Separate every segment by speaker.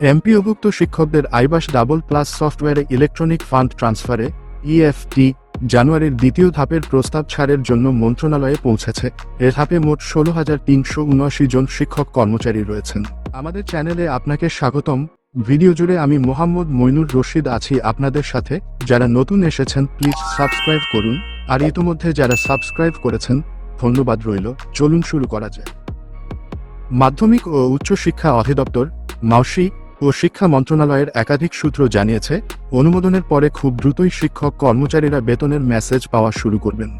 Speaker 1: এমপিওভুক্ত শিক্ষকদের iBAS double plus সফটওয়্যারে electronic fund ট্রান্সফারে, EFT, জানুয়ারির দ্বিতীয় ধাপের প্রস্তাব ছাড়ের জন্য মন্ত্রণালয়ে পৌঁছেছে। এ ধাপে মোট ষোলো হাজার তিনশো উনআশি জন শিক্ষক কর্মচারী রয়েছেন। আমাদের চ্যানেলে আপনাকে স্বাগতম। ভিডিও জুড়ে আমি মোহাম্মদ মইনুর রশিদ আছি আপনাদের সাথে। যারা নতুন এসেছেন, প্লিজ সাবস্ক্রাইব করুন। আর ইতোমধ্যে যারা সাবস্ক্রাইব করেছেন, ধন্যবাদ রইল। চলুন শুরু করা যায় মাধ্যমিক ও উচ্চশিক্ষা অধিদপ্তর, মাউসি ও শিক্ষা মন্ত্রণালয়ের একাধিক সূত্র জানিয়েছে, অনুমোদনের পরে খুব দ্রুতই শিক্ষক কর্মচারীরা বেতনের মেসেজ পাওয়া শুরু করবেন।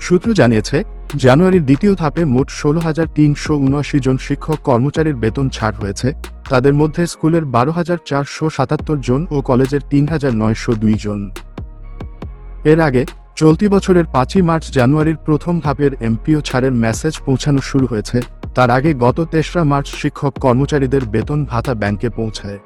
Speaker 1: সূত্র জানিয়েছে, জানুয়ারির দ্বিতীয় ধাপে মোট ষোলো হাজার তিনশো উনআশি জন শিক্ষক কর্মচারীর বেতন ছাড় হয়েছে। তাদের মধ্যে স্কুলের বারো হাজার চারশো সাতাত্তর জন ও কলেজের তিন হাজার নয়শো দুই জন। এর আগে চলতি বছরের পাঁচই মার্চ জানুয়ারির প্রথম ধাপের এমপিও ছাড়ের মেসেজ পৌঁছানো শুরু হয়েছে। তার আগে গত তেসরা মার্চ শিক্ষক কর্মচারীদের বেতন ভাতা ব্যাংকে পৌঁছায়।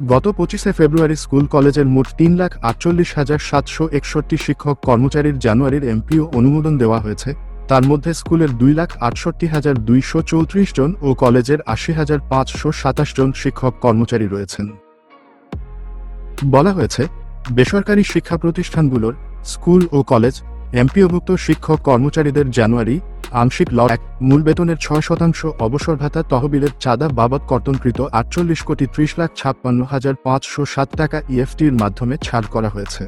Speaker 1: গত পঁচিশে ফেব্রুয়ারি স্কুল কলেজের মোট তিন লাখ আটচল্লিশ হাজার সাতশো একষট্টি শিক্ষক কর্মচারীর জানুয়ারির এমপিও অনুমোদন দেওয়া হয়েছে। তার মধ্যে স্কুলের দুই লাখ আটষট্টি হাজার দুইশো চৌত্রিশ জন ও কলেজের আশি হাজার পাঁচশো সাতাশ জন শিক্ষক কর্মচারী রয়েছেন। বলা হয়েছে, বেসরকারি শিক্ষা প্রতিষ্ঠানগুলোর স্কুল ও কলেজ এমপিওভুক্ত শিক্ষক কর্মচারীদের জানুয়ারি আংশিক ল এক, মূল বেতনের ছয় শতাংশ অবসর ভাতা তহবিলের চাঁদা বাবদ কর্তনকৃত আটচল্লিশ কোটি ত্রিশ লাখ ছাপ্পান্ন হাজার পাঁচশো সাত টাকা ইএফটির মাধ্যমে ছাড় করা হয়েছে।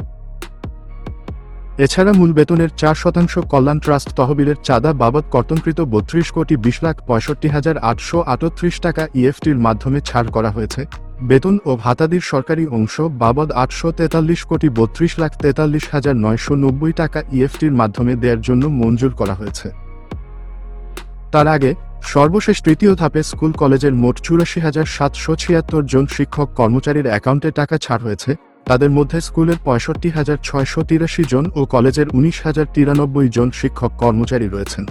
Speaker 1: এছাড়া মূল বেতনের চার শতাংশ কল্যাণ ট্রাস্ট তহবিলের চাঁদা বাবদ কর্তনকৃত বত্রিশ কোটি বিশ লাখ পঁয়ষট্টি হাজার আটশো আটত্রিশ টাকা ইএফটির মাধ্যমে ছাড় করা হয়েছে। বেতন ও ভাতাদির সরকারি অংশ বাবদ আটশো তেতাল্লিশ কোটি বত্রিশ লাখ তেতাল্লিশ হাজার নয়শো নব্বই টাকা ইএফটির মাধ্যমে দেওয়ার জন্য মঞ্জুর করা হয়েছে। তার আগে, সর্বশেষ তৃতীয় ধাপে স্কুল কলেজের মোট চুরাশি হাজার সাতশো ছিয়াত্তর জন শিক্ষক কর্মচারীর অ্যাকাউন্টে টাকা ছাড় হয়েছে। তাদের মধ্যে স্কুলের পঁয়ষট্টি হাজার ছয়শো তিরাশি জন ও কলেজের উনিশ হাজার তিরানব্বই জন শিক্ষক কর্মচারী রয়েছেন।